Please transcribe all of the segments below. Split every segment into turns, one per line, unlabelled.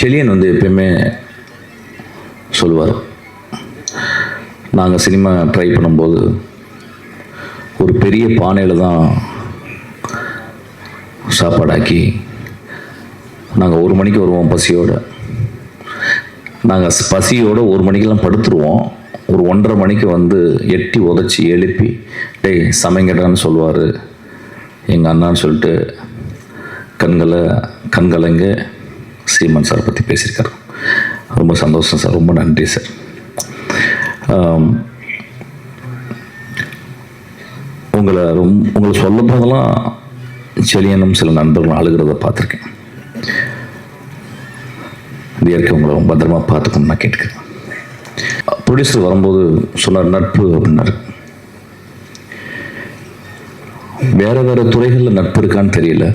செலியன் வந்து எப்பயுமே சொல்லுவார். நாங்கள் சினிமா ட்ரை பண்ணும்போது ஒரு பெரிய பானையில் தான் சாப்பாடாக்கி நாங்கள் ஒரு மணிக்கு வருவோம் பசியோடு. நாங்கள் பசியோடு ஒரு மணிக்கெல்லாம் படுத்துருவோம். ஒரு ஒன்றரை மணிக்கு வந்து எட்டி உதச்சி எழுப்பி டேய் சமைங்கடான்னு சொல்லுவார். எங்கள் அண்ணான்னு சொல்லிட்டு கண்களை கண்கலங்க சீமன் சார் பற்றி பேசியிருக்காரு. ரொம்ப சந்தோஷம் சார் ரொம்ப நன்றி சார். உங்களை ரொம்ப உங்களை சொல்லும் போதெல்லாம் செலியனும் சில நண்பர்கள் அழுகிறத பார்த்துருக்கேன். இயற்கை உங்களை பத்திரமா பார்த்துக்கணும்னு நான் கேட்டுக்கிறேன். ப்ரொடியூசர் வரும்போது சொன்னார் நட்பு அப்படின்னாரு. வேறு வேறு துறைகளில் நட்பு இருக்கான்னு தெரியல.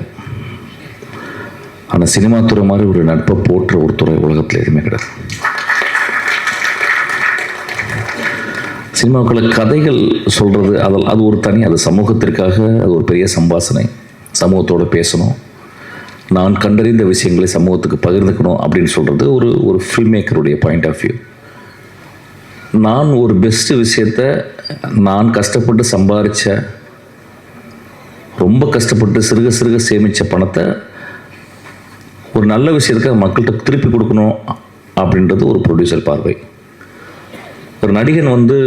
ஆனால் சினிமா துறை மாதிரி ஒரு நட்பை போற்ற ஒரு துறை உலகத்தில் எதுவுமே கிடையாது. சினிமாக்களை கதைகள் சொல்கிறது அதில் அது ஒரு தனி அது சமூகத்திற்காக அது ஒரு பெரிய சம்பாசனை. சமூகத்தோடு பேசணும். நான் கண்டறிந்த விஷயங்களை சமூகத்துக்கு பகிர்ந்துக்கணும் அப்படின்னு சொல்கிறது ஒரு ஒரு ஃபில்ம் மேக்கருடைய பாயிண்ட் ஆஃப் வியூ நான் ஒரு பெஸ்ட்டு விஷயத்த நான் கஷ்டப்பட்டு சம்பாதிச்ச ரொம்ப கஷ்டப்பட்டு சிறுக சிறுக சேமித்த பணத்தை ஒரு நல்ல விஷயத்துக்கு மக்கள்கிட்ட திருப்பி கொடுக்கணும் அப்படின்றது ஒரு ப்ரொடியூசர் பார்வை. ஒரு நடிகன் வந்து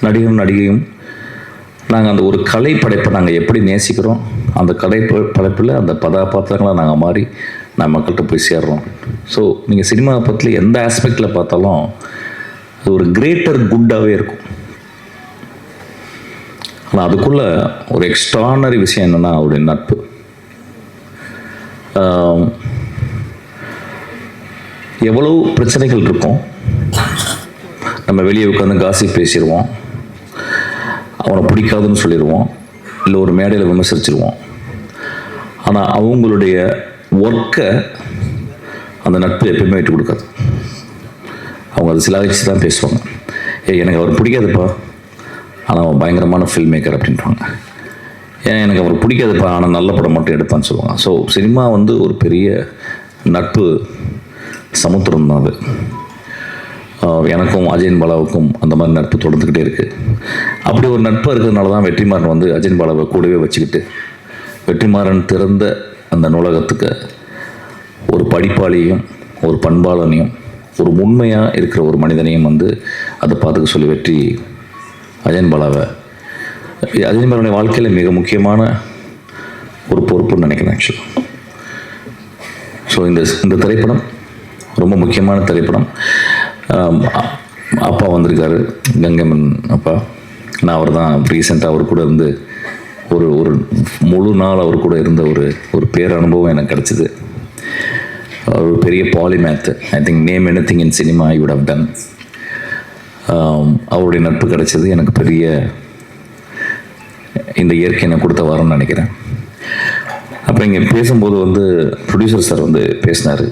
நடிகனும் நடிகையும் நாங்கள் அந்த ஒரு கலை படைப்பை நாங்கள் எப்படி நேசிக்கிறோம் அந்த கலை ப- படைப்பில் அந்த கதாபாத்திரங்களை நாங்கள் மாறி நான் மக்கள்கிட்ட போய் சேர்றோம். ஸோ நீங்கள் சினிமா பற்றி எந்த ஆஸ்பெக்டில் பார்த்தாலும் அது ஒரு கிரேட்டர் குட்டாகவே இருக்கும். ஆனால் அதுக்குள்ளே ஒரு எக்ஸ்ட்ரானரி விஷயம் என்னென்னா அவருடைய நட்பு. எவ்வளோ பிரச்சனைகள் இருக்கும்? நம்ம வெளியே உட்காந்து காசி பேசிடுவோம். அவனை பிடிக்காதுன்னு சொல்லிடுவோம். இல்லை ஒரு மேடையில் விமர்சிச்சிருவோம். ஆனால் அவங்களுடைய ஒர்க்கை அந்த நட்பு எப்பயுமே விட்டு கொடுக்காது. அவங்க அதை சிலாகிச்சு தான் பேசுவாங்க. ஏ எனக்கு அவர் பிடிக்காதுப்பா. ஆனால் அவன் பயங்கரமான ஃபில்ம் மேக்கர் அப்படின்றாங்க ஏன்னா எனக்கு அவர் பிடிக்காதுப்பா ஆனால் நல்ல படம் மட்டும் எடுத்தான்னு சொல்லுவாங்க. ஸோ சினிமா வந்து ஒரு பெரிய நட்பு சமுத்திரம் தான் அது. எனக்கும் அஜயன் பாலாவுக்கும் அந்த மாதிரி நட்பு தொடர்ந்துக்கிட்டே இருக்குது அப்படி ஒரு நட்பு இருக்கிறதுனால தான் வெற்றிமாறன் வந்து அஜயன் பாலாவை கூடவே வச்சுக்கிட்டு வெற்றிமாறன் திறந்த அந்த நூலகத்துக்கு ஒரு படிப்பாளியும் ஒரு பண்பாளனையும் ஒரு உண்மையாக இருக்கிற ஒரு மனிதனையும் வந்து அதை பார்த்துக்க சொல்லி வெற்றி அஜயன் பாலாவை அஜயன் வாழ்க்கையில் மிக முக்கியமான ஒரு பொறுப்புன்னு நினைக்கிறேன் ஆக்சுவலாக ஸோ இந்த இந்த திரைப்படம் ரொம்ப முக்கியமான திரைப்படம். அப்பா வந்திருக்காரு கங்கம்மன் அப்பா. நான் அவர் தான் ரீசெண்டாக அவர் கூட இருந்து ஒரு ஒரு முழு நாள் அவர் கூட இருந்த ஒரு ஒரு பேர் அனுபவம் எனக்கு கிடச்சிது. அவர் ஒரு பெரிய polymath I think name anything in cinema I would have done அவருடைய நட்பு கிடச்சது எனக்கு பெரிய இந்த இயற்கை எனக்கு கொடுத்த வரம்னு நினைக்கிறேன். அப்போ இங்கே பேசும்போது வந்து ப்ரொடியூசர் சார் வந்து பேசினார்.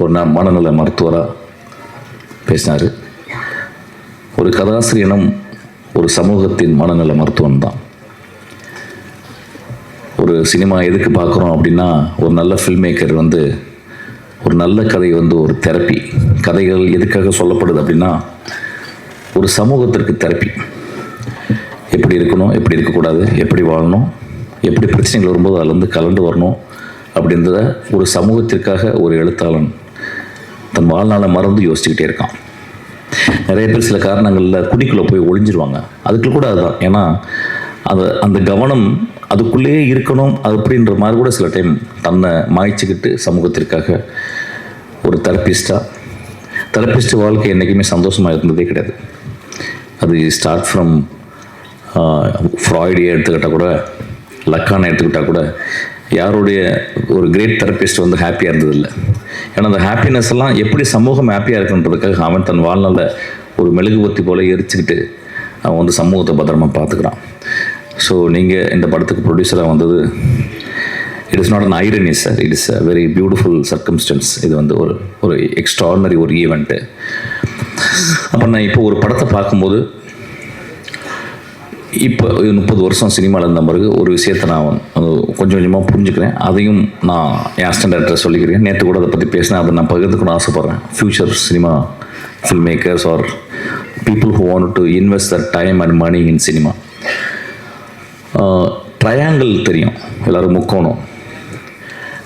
ஒரு நான் மனநல மருத்துவராக பேசினார். ஒரு கதாசிரியனும் ஒரு சமூகத்தின் மனநல மருத்துவம் தான். ஒரு சினிமா எதுக்கு பார்க்குறோம் அப்படின்னா ஒரு நல்ல ஃபில்ம் மேக்கர் வந்து ஒரு நல்ல கதை வந்து ஒரு தெரப்பி கதைகள் எதுக்காக சொல்லப்படுது அப்படின்னா ஒரு சமூகத்திற்கு தெரப்பி எப்படி இருக்கணும் எப்படி இருக்கக்கூடாது எப்படி வாழணும் எப்படி பிரச்சனைகள் வரும்போது அதுலேருந்து கலந்து வரணும் அப்படின்றத ஒரு சமூகத்திற்காக ஒரு எழுத்தாளன் தன் வாழ்நாளை மறந்து யோசிச்சுக்கிட்டே இருக்கான். நிறைய பேர் சில காரணங்களில் குடிக்குள்ளே போய் ஒளிஞ்சிருவாங்க. அதுக்கு கூட அதுதான். ஏன்னா அந்த அந்த கவனம் அதுக்குள்ளேயே இருக்கணும் அப்படின்ற மாதிரி கூட சில டைம் தன்னை மாய்ச்சிக்கிட்டு சமூகத்திற்காக ஒரு தெரப்பிஸ்டாக தெரப்பிஸ்ட் வாழ்க்கை என்றைக்குமே சந்தோஷமாக இருந்ததே கிடையாது. அது ஸ்டார்ட் ஃப்ரம் ஃப்ராய்டியை எடுத்துக்கிட்டால் கூட லக்கானை எடுத்துக்கிட்டால் கூட யாருடைய ஒரு கிரேட் தெரப்பிஸ்ட் வந்து ஹாப்பியாக இருந்ததில்லை. ஏன்னா அந்த ஹாப்பினஸ் எல்லாம் எப்படி சமூகம் ஹாப்பியாக இருக்குன்றதுக்காக அவன் தன் வாழ்நாளில் ஒரு மெழுகுபத்தி போல எரிச்சுக்கிட்டு அவன் வந்து சமூகத்தை பத்திரமா பார்த்துக்கிறான். ஸோ நீங்கள் இந்த படத்துக்கு ப்ரொடியூசராக வந்தது it is not an irony sir it is a very beautiful circumstance இது வந்து ஒரு ஒரு எக்ஸ்ட்ராடினரி ஒரு ஈவெண்ட்டு அப்போ நான் இப்போ ஒரு படத்தை பார்க்கும்போது இப்போ முப்பது வருஷம் சினிமாவில் இருந்த பிறகு ஒரு விஷயத்தை நான் கொஞ்சம் கொஞ்சமாக புரிஞ்சுக்கிறேன். அதையும் நான் என் அசிஸ்டன்ட் சொல்லிக்கிறேன். நேற்று கூட அதை பற்றி பேசினேன் அதை நான் பகிர்ந்துக்கணும் ஆசைப்பட்றேன். Future cinema filmmakers are people who want to invest the time and money in cinema triangle தெரியும். எல்லோரும் முக்கோணம்.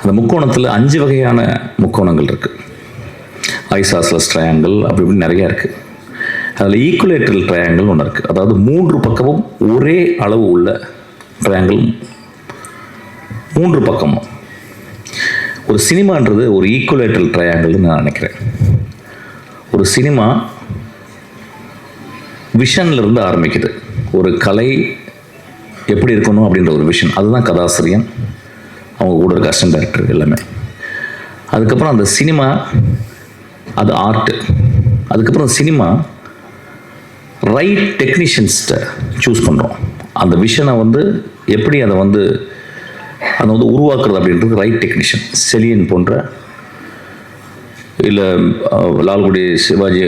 அந்த முக்கோணத்தில் அஞ்சு வகையான முக்கோணங்கள் இருக்குது ஐசாஸ்லஸ் ட்ரையாங்கிள் அப்படி இப்படி நிறையா இருக்குது அதில் ஈக்குலேட்டரல் ட்ரையாங்கிள் ஒன்று இருக்குது அதாவது மூன்று பக்கமும் ஒரே அளவு உள்ள ட்ரையாங்கிள் மூன்று பக்கமும். ஒரு சினிமான்றது ஒரு ஈக்குலேட்டரல் ட்ரையாங்கிள்னு நான் நினைக்கிறேன். ஒரு சினிமா விஷன்லேருந்து ஆரம்பிக்குது. ஒரு கலை எப்படி இருக்கணும் அப்படின்ற ஒரு விஷன். அதுதான் கதாசிரியன் அவங்க கூட இருக்க அசிஸ்டன்ட் டேரக்டர் எல்லாமே. அதுக்கப்புறம் அந்த சினிமா அது ஆர்ட்டு அதுக்கப்புறம் சினிமா ரைட் டெக்னீஷியன்ஸ்கிட்ட சூஸ் பண்ணுறோம் அந்த விஷனை வந்து எப்படி அதை வந்து அதை வந்து உருவாக்குறது அப்படின்றது ரைட் டெக்னீஷியன் செலியன் போன்ற இல்லை லால்குடி சிவாஜி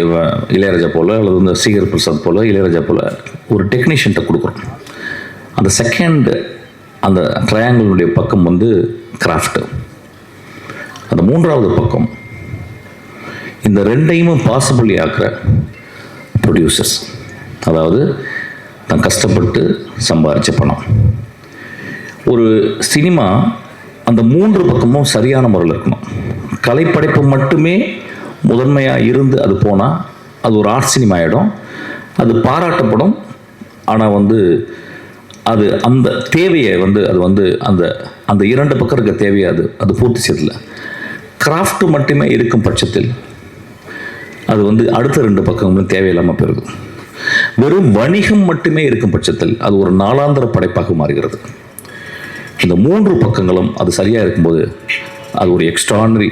இளையராஜா போல் அல்லது வந்து சீகர் பிரசாத் போல் இளையராஜா போல் ஒரு டெக்னீஷியன்ட்ட கொடுக்குறோம். அந்த செகண்ட் அந்த ட்ரையாங்கிளுடைய பக்கம் வந்து கிராஃப்ட்டு அந்த மூன்றாவது பக்கம் இந்த ரெண்டையும் பாசிபிள் ஆக்குற ப்ரொடியூசர்ஸ் அதாவது தான் கஷ்டப்பட்டு சம்பாரித்த பணம். ஒரு சினிமா அந்த மூன்று பக்கமும் சரியான முறையில் இருக்கணும். கலைப்படைப்பு மட்டுமே முதன்மையாக இருந்து அது போனால் அது ஒரு ஆர்ட் சினிமா ஆகிடும் அது பாராட்டப்படும் ஆனால் வந்து அது அந்த தேவையை வந்து அது வந்து அந்த அந்த இரண்டு பக்கம் இருக்க தேவையை அது அது பூர்த்தி செய்யல கிராஃப்ட் மட்டுமே இருக்கும் பட்சத்தில் அது வந்து அடுத்த ரெண்டு பக்கங்களும் தேவையில்லாமல் போயிருது வெறும் வணிகம் மட்டுமே இருக்கும் பட்சத்தில் அது ஒரு நாளாந்திர படைப்பாக மாறுகிறது. இந்த மூன்று பக்கங்களும் அது சரியாக இருக்கும்போது அது ஒரு எக்ஸ்ட்ரானரி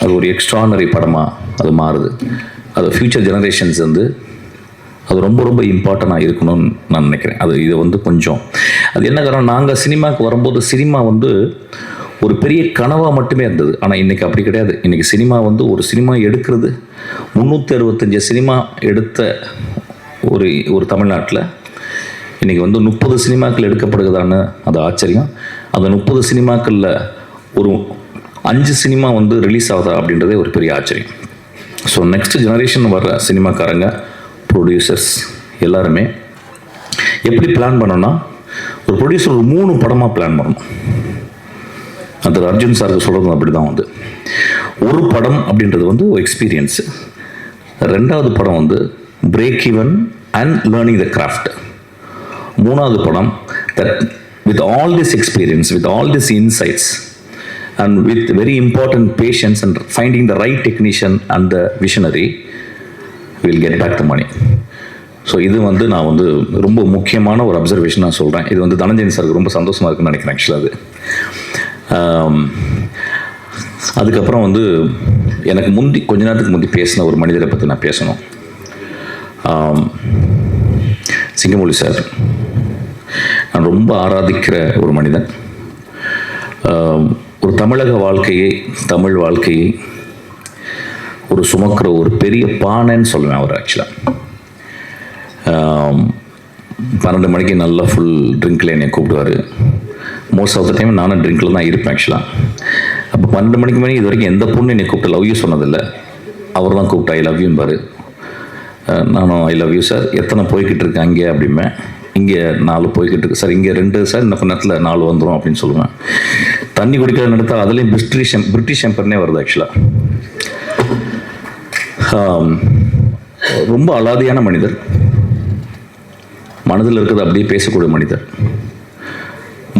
அது ஒரு எக்ஸ்ட்ரானரி படமாக அது மாறுது. அது ஃப்யூச்சர் ஜெனரேஷன்ஸ் வந்து அது ரொம்ப ரொம்ப இம்பார்ட்டண்ட்டாக இருக்கணும்னு நான் நினைக்கிறேன். அது இது வந்து கொஞ்சம். அது என்ன காரணம்? நாங்கள் சினிமாவுக்கு வரும்போது சினிமா வந்து ஒரு பெரிய கனவாக மட்டுமே இருந்தது. ஆனால் இன்றைக்கி அப்படி கிடையாது. இன்றைக்கி சினிமா வந்து ஒரு சினிமா எடுக்கிறது. முந்நூற்றி அறுபத்தஞ்சு சினிமா எடுத்த ஒரு ஒரு தமிழ்நாட்டில் இன்றைக்கி வந்து முப்பது சினிமாக்கள் எடுக்கப்படுகிறதான அது ஆச்சரியம். அந்த முப்பது சினிமாக்களில் ஒரு அஞ்சு சினிமா வந்து ரிலீஸ் ஆகுதா அப்படின்றதே ஒரு பெரிய ஆச்சரியம். ஸோ நெக்ஸ்ட் ஜெனரேஷன் வர்ற சினிமாக்காரங்க ப்ரொடியூசர்ஸ் எல்லாருமே எப்படி பிளான் பண்ணோன்னா ஒரு ப்ரொடியூசர் ஒரு மூணு படமாக பிளான் பண்ணணும். அந்த அர்ஜுன் சாருக்கு சொல்கிறது அப்படி தான் வந்து. ஒரு படம் அப்படின்றது வந்து ஒரு எக்ஸ்பீரியன்ஸு ரெண்டாவது படம் வந்து break even and learning the craft மூணாவது படம் that with all this experience with all this insights and with very important patience and finding the right technician and the visionary will get back the money so இது வந்து நான் வந்து ரொம்ப முக்கியமான ஒரு observation நான் சொல்கிறேன் இது வந்து தனஞ்சயன் சாருக்கு ரொம்ப சந்தோஷமாக இருக்குன்னு நினைக்கிறேன் ஆக்சுவலாக அது. அதுக்கப்புறம் வந்து எனக்கு முந்தி கொஞ்ச நேரத்துக்கு முந்தி பேசின ஒரு மனிதரை பற்றி நான் பேசணும். சிங்கமொழி சார். நான் ரொம்ப ஆராதிக்கிற ஒரு மனிதன். ஒரு தமிழக வாழ்க்கையை தமிழ் வாழ்க்கையை ஒரு சுமக்கிற ஒரு பெரிய பானைன்னு சொல்லுவேன் அவர் ஆக்சுவலாக பன்னெண்டு மணிக்கு நல்லா ஃபுல் ட்ரிங்கில் என்னை கூப்பிடுவார். மோஸ்ட் ஆஃப் த டைம் நானும் ட்ரிங்க்கில் தான் இருப்பேன் ஆக்சுவலாக அப்போ பன்னெண்டு மணிக்கு மணி இது வரைக்கும் எந்த பொண்ணு என்னை கூப்பிட்டு? லவ் யூ சொன்னதில்லை. அவர் தான் கூப்பிட்டா ஐ லவ் யூம்பாரு நானும் ஐ லவ் யூ சார் எத்தனை போய்கிட்டு இருக்கு அங்கே அப்படிம்பேன் இங்கே நாலு போய்கிட்டு இருக்கு. சார் இங்கே ரெண்டு சார் இந்த நேரத்தில் நாலு வந்துடும் அப்படின்னு சொல்லுவேன். தண்ணி குடிக்கிற நடத்தால் அதுலேயும் பிரிட்டிஷ் பிரிட்டிஷ் எம்பர்னே வருது ஆக்சுவலாக ரொம்ப அலாதியான மனிதர். மனதில் இருக்கிறது அப்படியே பேசக்கூடிய மனிதர்.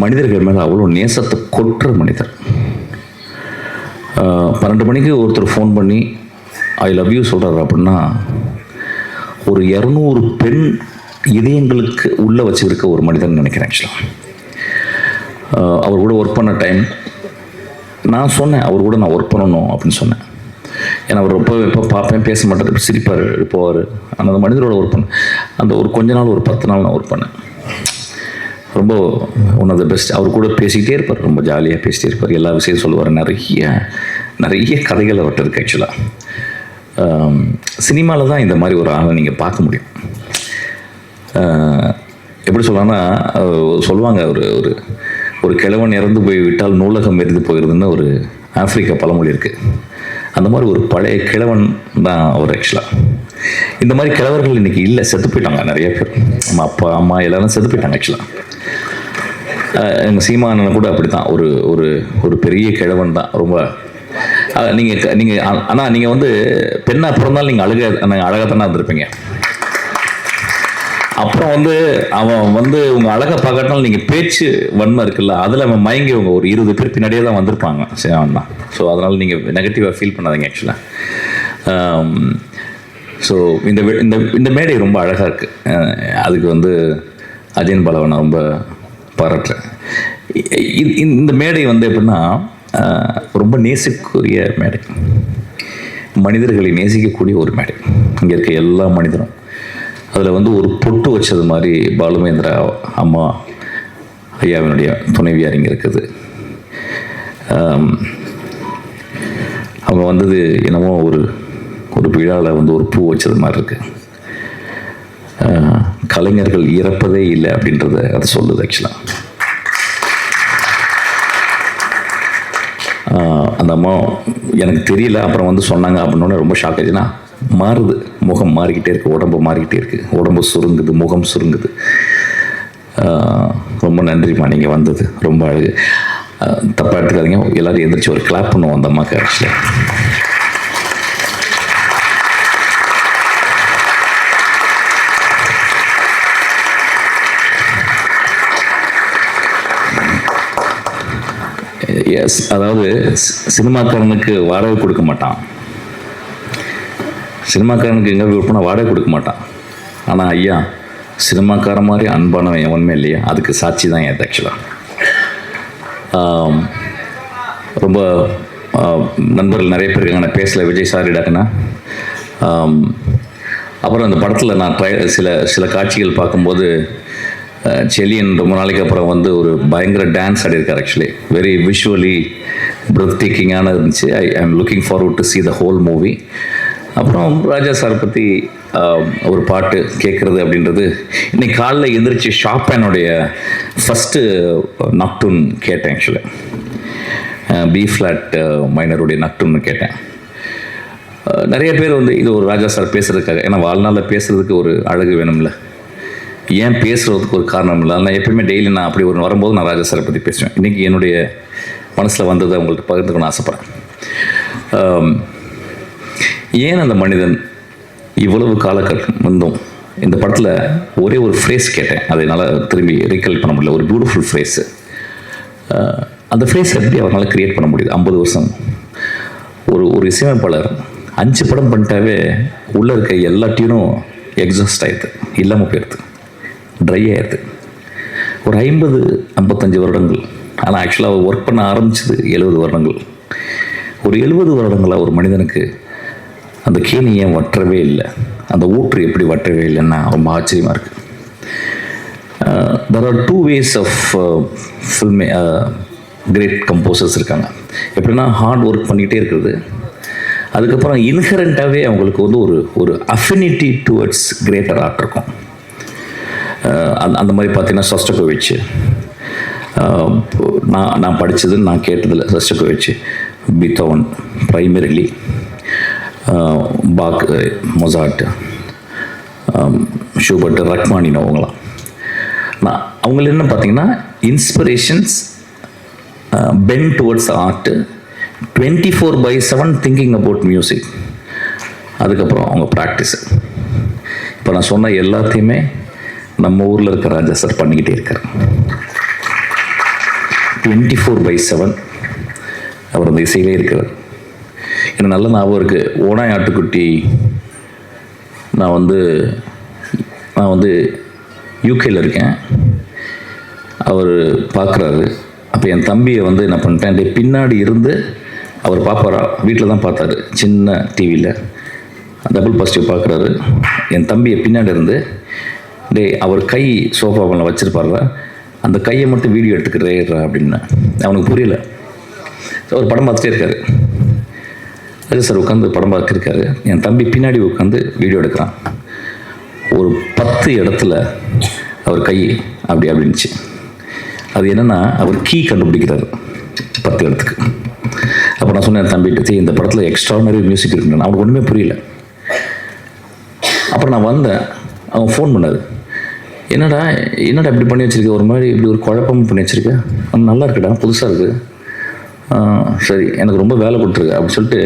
மனிதர்கள் மேலே அவ்வளோ நேசத்தை கொட்டுற மனிதர். பன்னெண்டு மணிக்கு ஒருத்தர் ஃபோன் பண்ணி ஐ லவ் யூ சொல்கிறார் அப்படின்னா ஒரு இரநூறு பெண் இதயங்களுக்கு உள்ளே வச்சுருக்க ஒரு மனிதன் நினைக்கிறேன் ஆக்சுவலாக அவர் கூட ஒர்க் பண்ண டைம் நான் சொன்னேன் அவர் கூட நான் ஒர்க் பண்ணணும் அப்படின்னு சொன்னேன். ஏன்னா அவர் ரொம்ப எப்போ பார்ப்பேன் பேச மாட்டார் சிரிப்பார் போவார் ஆனால் அந்த மனிதரோட ஒர்க் பண்ணேன். அந்த ஒரு கொஞ்ச நாள் ஒரு பத்து நாள் நான் ஒர்க் பண்ணேன். ரொம்ப ஒன் ஆஃப் த பெஸ்ட் அவர் கூட பேசிக்கிட்டே இருப்பார் ரொம்ப ஜாலியாக பேசிகிட்டே இருப்பார். எல்லா விஷயம் சொல்லுவார். நிறைய நிறைய கதைகள் அவர்கிட்ட இருக்குது ஆக்சுவலாக சினிமாவில் தான் இந்த மாதிரி ஒரு ஆளை நீங்கள் பார்க்க முடியும். எப்படி சொல்லலாம்னா சொல்லுவாங்க ஒரு ஒரு ஒரு கிழவன் இறந்து போய் விட்டால் நூலகம் எரிந்து போயிருதுன்னு ஒரு ஆப்பிரிக்க பழமொழி இருக்குது அந்த மாதிரி ஒரு பழைய கிழவன் தான் அவர் ஆக்சுவலாக இந்த மாதிரி கிழவர்கள் இன்றைக்கி இல்லை செத்து போயிட்டாங்க நிறைய பேர். நம்ம அப்பா அம்மா எல்லாரும் செத்து போயிட்டாங்க ஆக்சுவலாக எங்கள் சீமானன் கூட அப்படி தான் ஒரு ஒரு ஒரு பெரிய கிழவன் தான். ரொம்ப நீங்கள் நீங்கள் ஆனால் நீங்கள் வந்து பெண்ணாக பிறந்தாலும் நீங்கள் அழுக நாங்கள் அழகாக தானே இருந்திருப்பீங்க. அப்புறம் வந்து அவன் வந்து உங்கள் அழகை பார்க்கறதுனால நீங்கள் பேச்சு வன்மை இருக்குல்ல அதில் அவன் மயங்கி அவங்க ஒரு இருபது பேர் பின்னாடியே தான் வந்திருப்பாங்க சரி அவன் தான். ஸோ அதனால் நீங்கள் நெகட்டிவாக ஃபீல் பண்ணாதீங்க ஆக்சுவலாக ஸோ இந்த இந்த இந்த மேடை ரொம்ப அழகாக இருக்குது அதுக்கு வந்து அஜயன் பாலவை ரொம்ப பாராட்டுறேன். இந்த மேடை வந்து எப்படின்னா ரொம்ப நேசிக்கக்கூடிய மேடை. மனிதர்களை நேசிக்கக்கூடிய ஒரு மேடை. இங்கே இருக்க எல்லா மனிதரும். அதில் வந்து ஒரு பொட்டு வச்சது மாதிரி பாலுமேந்திரா அம்மா ஐயாவினுடைய துணைவியார் இங்கே இருக்குது. அவங்க வந்தது என்னமோ ஒரு ஒரு விழாவில் வந்து ஒரு பூ வச்சது மாதிரி இருக்குது கலைஞர்கள் இறப்பதே இல்லை அப்படின்றத அது சொல்லுது ஆக்சுவலாக அந்த அம்மா எனக்கு தெரியல அப்புறம் வந்து சொன்னாங்க அப்படின்னோடனே ரொம்ப ஷாக் ஆச்சுன்னா மாறுது. முகம் மாறிக்கிட்டே இருக்குது உடம்பு மாறிக்கிட்டே இருக்குது உடம்பு சுருங்குது முகம் சுருங்குது. ரொம்ப நன்றிம்மா நீங்கள் வந்தது. ரொம்ப அழகு. தப்பாக எடுத்துக்காதீங்க. எல்லோரும் எந்திரிச்சு ஒரு கிளாப் பண்ணுவோம் அந்த அம்மாவுக்கு ஆக்சுவலாக அதாவது சி- சினிமாக்காரனுக்கு வாடகை கொடுக்க மாட்டான். சினிமாக்காரனுக்கு எங்கே விற்பனை வாடகை கொடுக்க மாட்டான். ஆனால் ஐயா சினிமாக்கார மாதிரி அன்பானவன் எவனுமே இல்லையா? அதுக்கு சாட்சி தான் என் ஆக்சுவலாக ரொம்ப நண்பர்கள் நிறைய பேர் இருக்காங்க. நான் பேசல விஜய் சார் டாக்குனா அப்புறம் அந்த படத்தில் நான் ட்ரை சில சில காட்சிகள் பார்க்கும்போது செலியன் ரொம்ப நாளைக்கு அப்புறம் வந்து ஒரு பயங்கர டான்ஸ் ஆடியிருக்கார் ஆக்சுவலி வெரி விஷுவலி பிரத் டேக்கிங்கான இருந்துச்சு. I I am looking forward to see the whole movie அப்புறம் ராஜா சார் பற்றி ஒரு பாட்டு கேட்குறது அப்படின்றது இன்னைக்கு காலைல எந்திரிச்சு ஷாப்பேனுடைய ஃபஸ்ட்டு நக்டூன் கேட்டேன் ஆக்சுவலி பி ஃப்ளாட் மைனருடைய நக்டூன்னு கேட்டேன். நிறைய பேர் வந்து இது ஒரு ராஜா சார் பேசுகிறதுக்காக ஏன்னா வாழ்நாளில் பேசுகிறதுக்கு ஒரு அழகு வேணும்ல. ஏன் பேசுறதுக்கு ஒரு காரணம் இல்லை? நான் எப்பயுமே டெய்லி நான் அப்படி ஒரு வரும்போது நான் ராஜா சாரை பற்றி பேசுவேன். இன்றைக்கி என்னுடைய மனசில் வந்ததை உங்கள்கிட்ட பகிர்ந்துக்கணும்னு ஆசைப்பட்றேன். ஏன் அந்த மனிதன் இவ்வளவு காலகட்டம் வந்தும் இந்த படத்தில் ஒரே ஒரு ஃப்ரேஸ் கேட்டேன். அதை என்னால் திரும்பி ரீகல் பண்ண முடியல. ஒரு பியூட்டிஃபுல் ஃப்ரேஸு அந்த ஃப்ரேஸ் எப்படி அவரால் கிரியேட் பண்ண முடியுது? ஐம்பது வருஷம். ஒரு ஒரு இசையமைப்பாளர் அஞ்சு படம் பண்ணிட்டாவே உள்ளே இருக்க எல்லா டியூனும் எக்ஸாஸ்ட் ஆயிடுது. இல்லாமல் போயிடுது. ட்ரை ஆயிடுது ஒரு ஐம்பது ஐம்பத்தஞ்சு வருடங்கள். ஆனால் ஆக்சுவலாக ஒர்க் பண்ண ஆரம்பிச்சது எழுபது வருடங்கள். ஒரு எழுபது வருடங்களாக ஒரு மனிதனுக்கு அந்த கேணி ஏன் வற்றவே இல்லை? அந்த ஊற்று எப்படி வற்றவே இல்லைன்னா ரொம்ப ஆச்சரியமாக இருக்குது there are two ways of ஃபில்மே great composers இருக்காங்க. எப்படின்னா ஹார்ட் ஒர்க் பண்ணிகிட்டே இருக்கிறது. அதுக்கப்புறம் இன்ஹரண்ட்டாகவே அவங்களுக்கு வந்து ஒரு ஒரு அஃபினிட்டி டுவர்ட்ஸ் கிரேட்டர் ஆர்ட் இருக்கும். அந்த அந்த மாதிரி பார்த்தீங்கன்னா சொஸ்டகோவிச் நான் நான் படித்தது நான் கேட்டதில் Shostakovich Beethoven primarily Bach Mozart Schubert Rachmaninoff அவங்களாம் நான் அவங்கள என்ன பார்த்தீங்கன்னா inspirations bent towards art twenty four by seven thinking about music அதுக்கப்புறம் அவங்க ப்ராக்டிஸு இப்போ நான் சொன்ன எல்லாத்தையுமே நம்ம ஊரில் இருக்க ராஜா சார் பண்ணிக்கிட்டே இருக்கார். டுவெண்ட்டி ஃபோர் பை செவன் அவர் அந்த இசையிலே இருக்கிறார். எனக்கு நல்ல ஞாபகம் இருக்குது ஓனாய் ஆட்டுக்குட்டி நான் வந்து நான் வந்து யூகேயில் இருக்கேன். அவர் பார்க்குறாரு அப்போ என் தம்பியை வந்து என்ன பண்ணிட்டேன் பின்னாடி இருந்து அவர் பார்ப்பாரா வீட்டில் தான் பார்த்தாரு. சின்ன டிவியில் டபுள் பாசிட்டிவ் பார்க்குறாரு என் தம்பியை பின்னாடி இருந்து டேய் அவர் கை சோஃபாவில் வச்சுருப்பார்ல அந்த கையை மட்டும் வீடியோ எடுத்துக்கிறேடுறா அப்படின்னு. அவனுக்கு புரியல. அவர் படம் பார்த்துட்டே இருக்காரு. அது சார் உட்காந்து படம் பார்த்துருக்காரு என் தம்பி பின்னாடி உட்காந்து வீடியோ எடுக்கிறான். ஒரு பத்து இடத்துல அவர் கை அப்படி அப்படின்னுச்சு. அது என்னென்னா அவர் கீ கண்டுபிடிக்கிறாரு. பத்து இடத்துக்கு. அப்போ நான் சொன்னேன் தம்பிட்டு இந்த படத்தில் எக்ஸ்ட்ரானரி மியூசிக் இருக்குன்னு. அவனுக்கு ஒன்றுமே புரியல. அப்புறம் நான் வந்தேன். அவன் ஃபோன் பண்ணார் என்னடா என்னடா இப்படி பண்ணி வச்சிருக்க? ஒரு மாதிரி இப்படி ஒரு குழப்பம் பண்ணி வச்சிருக்க? நல்லா இருக்குடா புதுசாக இருக்குது சரி எனக்கு ரொம்ப வேலை கொடுத்துருக்கு அப்படின்னு சொல்லிட்டு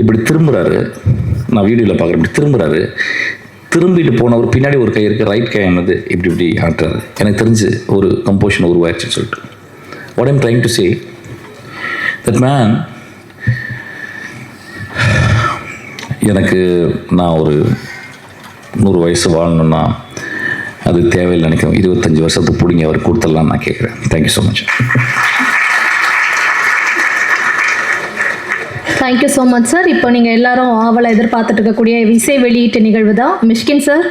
இப்படி திரும்புகிறாரு நான் வீடியோவில் பார்க்குறேன். இப்படி திரும்புறாரு. திரும்பிட்டு போனவர் பின்னாடி ஒரு கை இருக்குது ரைட் கை என்னது? இப்படி இப்படி ஆட்டுறாரு. எனக்கு தெரிஞ்சு ஒரு கம்போஷன் உருவாயிடுச்சுன்னு சொல்லிட்டு. What I'm trying to say that man எனக்கு நான் ஒரு நூறு வயசு வாழணும்னா அது தேவையில்லை நினைக்கிறேன் இருபத்தஞ்சி வருஷத்துக்கு பிடிங்க அவர் கொடுத்துடலாம் நான் கேட்குறேன். Thank you so much
thank you so much sir இப்போ நீங்கள் எல்லாரும் ஆவலை எதிர்பார்த்துட்டு இருக்கக்கூடிய இசை வெளியீட்டு நிகழ்வு தான். மிஷ்கின் சார்